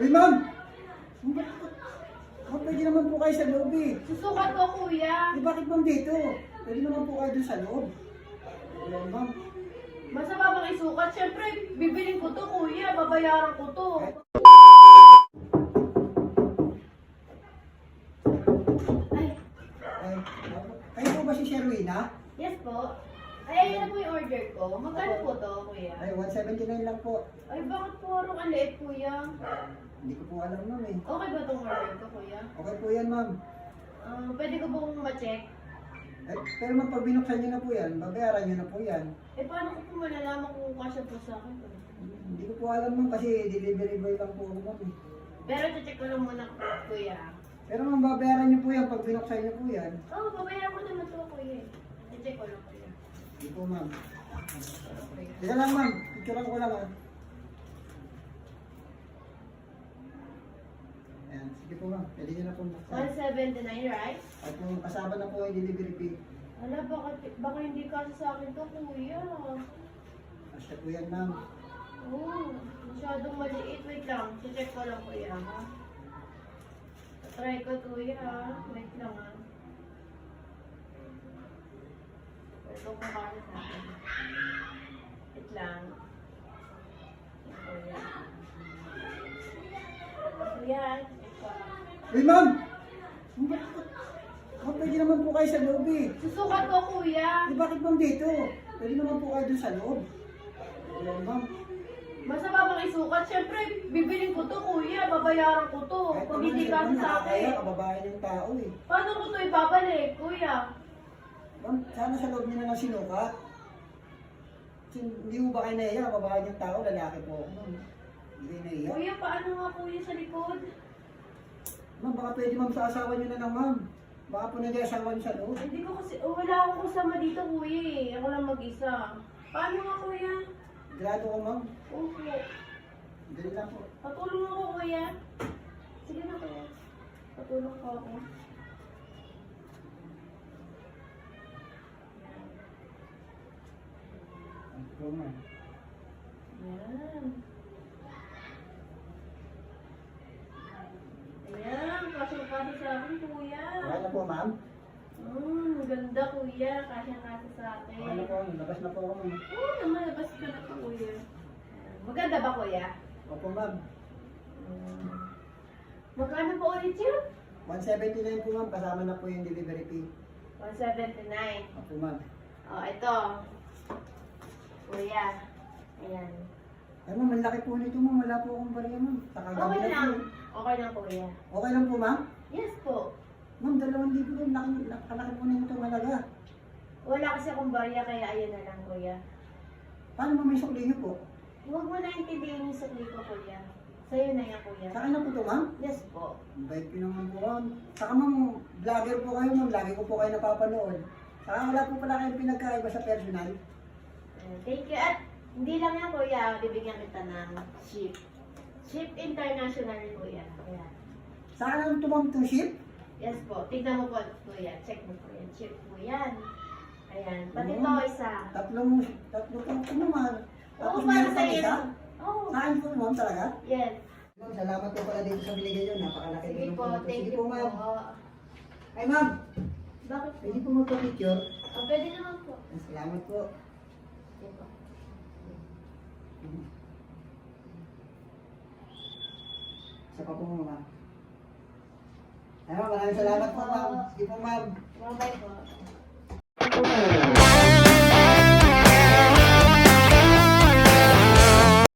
Uy, ma'am! Ba't pwede naman po kayo sa loob eh? Susukat ko, kuya. Eh, bakit ma'am dito? Pwede naman po kayo dun sa loob. Wala, ma'am. Masama bang isukat? Siyempre, bibiling ko to, kuya. Babayaran ko to. Ay, Ay, kayo po ba si Sherwina? yes po. Ay, ayun na po yung order ko. Magkano po to, kuya? Ay, 179 lang po. Ay, bakit po parang ang liit, kuya? Hindi ko po alam, ma'am eh. Okay ba tong order ko, kuya? Okay po yan, ma'am. Ah, pwede ko pong ma-check? Eh, pero ma'am, pag binuksan niyo na po yan, babayaran niyo na po yan. Eh, paano ko po malalaman kung kasya po sa akin? Hindi ko po alam, ma'am, kasi delivery boy lang po ako, ma'am eh. Pero check ko lang muna, kuya. Pero ma'am, babayaran niyo po yan pag binuksan niyo po yan. Oo, oh, babayaran ko naman to, kuya. I-check ko lang, kuya. Hindi po, ma'am. Teka lang, ma'am. Picturean ko lang, ah. Ayan, sige po, ma'am. Pwede niyo na po buksan. 179, right? At kung kasama na po yung delivery fee, Ala, baka, baka hindi kasi sa akin to, kuya. kasya po yan, ma'am. Oo, oh, masyadong maliit. Wait lang, check ko lang, kuya, ha? Try ko, kuya, ha? Wait lang, ha? Ito kung sa akin. Wait lang. Lang. Uy, ma'am! Ba't pwede naman po kayo sa loob eh? Susukat ko, kuya. Eh, bakit ma'am dito? Pwede naman po kayo dun sa loob. Wala, ma'am. Masama bang isukat? Siyempre, bibiling ko to, kuya. Babayaran ko to. Kahit naman, hindi kasi sa nakakaya, akin. kababayan ng tao eh. Paano ko to ibabalik, kuya? Ma'am, sana sa loob niyo na lang sinukat. Kasi Hindi mo ba kayo nahiya? Kababayan ng tao, lalaki po ako, ma'am. Hindi kayo nahiya. Kuya, paano nga kuya sa likod? Ma'am, baka pwede ma'am sa asawa niyo na lang, ma'am. Baka po nag asawa niyo sa loob. Hindi ko kasi, oh, wala akong kasama dito, kuya eh. Ako lang mag-isa. Paano nga, kuya? Grado ko, ma'am. Opo. Dali lang po. Patulong ako, kuya. Sige na, kuya. Patulong ko ako. Ma'am. Ayan. Ayan, kasya-kasya sa akin, kuya. Okay na po, ma'am. Hmm, ganda, kuya. Kasya-kasya sa akin. Okay na po. Labas na po ako, ma'am. Oo naman, labas ka na po, kuya. Maganda ba, kuya? Opo, ma'am. Hmm. Magkano po ulit yun? 179 po, ma'am. Kasama na po yung delivery fee. 179. Opo, ma'am. Oh, ito. Kuya. Ayan. Ay, ma'am, ang laki po nito, ma'am. Wala po akong bariya, ma'am. Takagabi Okay lang. po. Okay lang, kuya. Okay lang po, ma'am. Yes po. Ma'am, dalawang libo din. Laki, nakalaki po nito malaga. Wala kasi akong barya, kaya ayan na lang, kuya. Paano ma'am may sukli niyo po? Huwag mo na intindihin yung sakli ko, kuya. Sa'yo na yan, kuya. Sa akin na po to, ma'am. Yes po. Ang Bait ko naman po, ma'am. Saka ma'am, vlogger po kayo, ma'am. Lagi ko po kayo napapanood. Saka wala po pala kayong pinagkaiba sa personal. Ayan, Thank you. At hindi lang yan, kuya. Bibigyan kita ng ship. Ship International, kuya. Ayan. Saan ang tumam to ship? Yes po. Tignan mo po, kuya. Check mo po yan. Chip po yan. Ayan. Pati to isa. Tatlong, tatlo po po naman. Oo, Tapos para meron sa pang iyo. isa. Oo. Saan po, ma'am, talaga? Yes. Ma'am, salamat po pala dito sa binigay yun. Napakalaki Sige tulong po. Thank Sige you po, po. ma'am. Ay, ma'am. Bakit po? Pwede po magpa-picture. Oh, pwede naman po. Salamat po. Sige po. Sa pa po, ma'am. Ay, ma'am, maraming salamat po, ma'am. Sige po, ma'am. Bye-bye po.